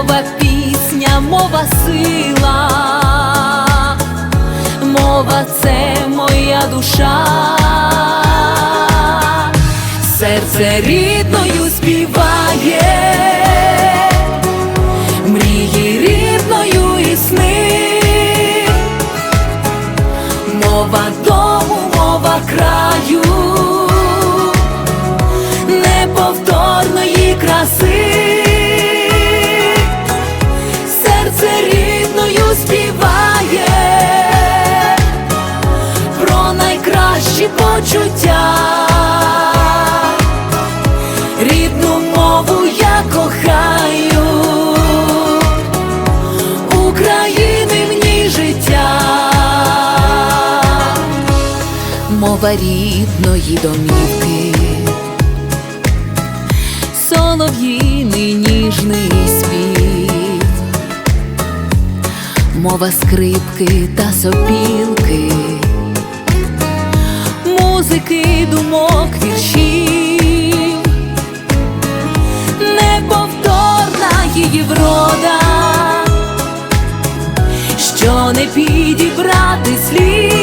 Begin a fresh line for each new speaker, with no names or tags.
Мова пісня, мова сила, мова це моя душа, серце рідною співає, мрії рідною і мова дому, мова краю, найкращі почуття, рідну мову я кохаю, України в ній життя, мова рідної домівки. Солов'їний ніжний спів, мова скрипки та сопілки, думок віршів, неповторна її врода, що не підібрати слів.